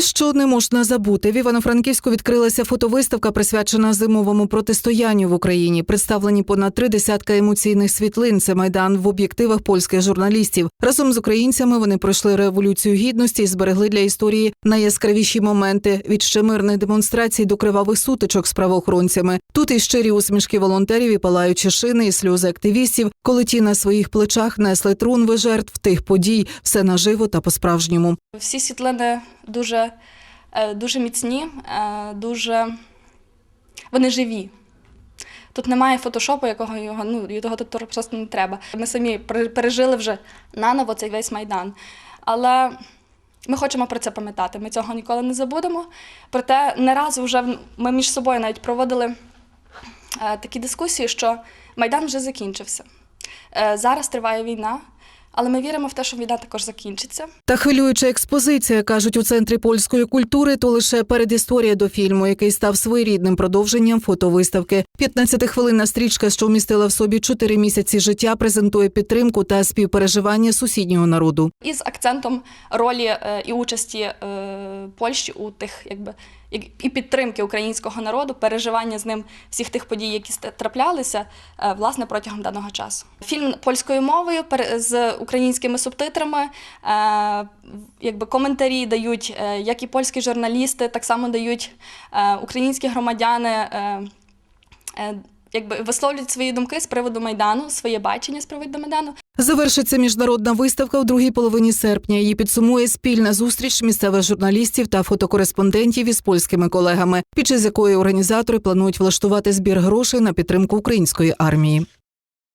Що не можна забути, в Івано-Франківську відкрилася фотовиставка, присвячена зимовому протистоянню в Україні. Представлені понад три десятка емоційних світлин. Це майдан в об'єктивах польських журналістів. Разом з українцями вони пройшли революцію гідності і зберегли для історії найяскравіші моменти від ще мирних демонстрацій до кривавих сутичок з правоохоронцями. Тут і щирі усмішки волонтерів, і палаючі шини, і сльози активістів, коли ті на своїх плечах несли трунви жертв тих подій, все наживо та по-справжньому. Всі світлини дуже, е, дуже міцні, е, дуже вони живі. Тут немає фотошопу, якого його ну його тут просто не треба. Ми самі пережили вже наново цей весь майдан. Але ми хочемо про це пам'ятати. Ми цього ніколи не забудемо. Проте не раз вже ми між собою навіть проводили е, такі дискусії, що майдан вже закінчився. Зараз триває війна, але ми віримо в те, що війна також закінчиться. Та хвилююча експозиція, кажуть у центрі польської культури, то лише передісторія до фільму, який став своєрідним продовженням фотовиставки. 15-хвилинна стрічка, що вмістила в собі чотири місяці життя, презентує підтримку та співпереживання сусіднього народу. із акцентом ролі е, і участі е, Польщі у тих, якби і підтримки українського народу, переживання з ним всіх тих подій, які траплялися е, власне протягом даного часу. Фільм польською мовою з українськими субтитрами, е, якби коментарі дають е, як і польські журналісти, так само дають українські громадяни. Якби висловлюють свої думки з приводу майдану, своє бачення з приводу майдану. Завершиться міжнародна виставка у другій половині серпня. Її підсумує спільна зустріч місцевих журналістів та фотокореспондентів із польськими колегами, під час якої організатори планують влаштувати збір грошей на підтримку української армії.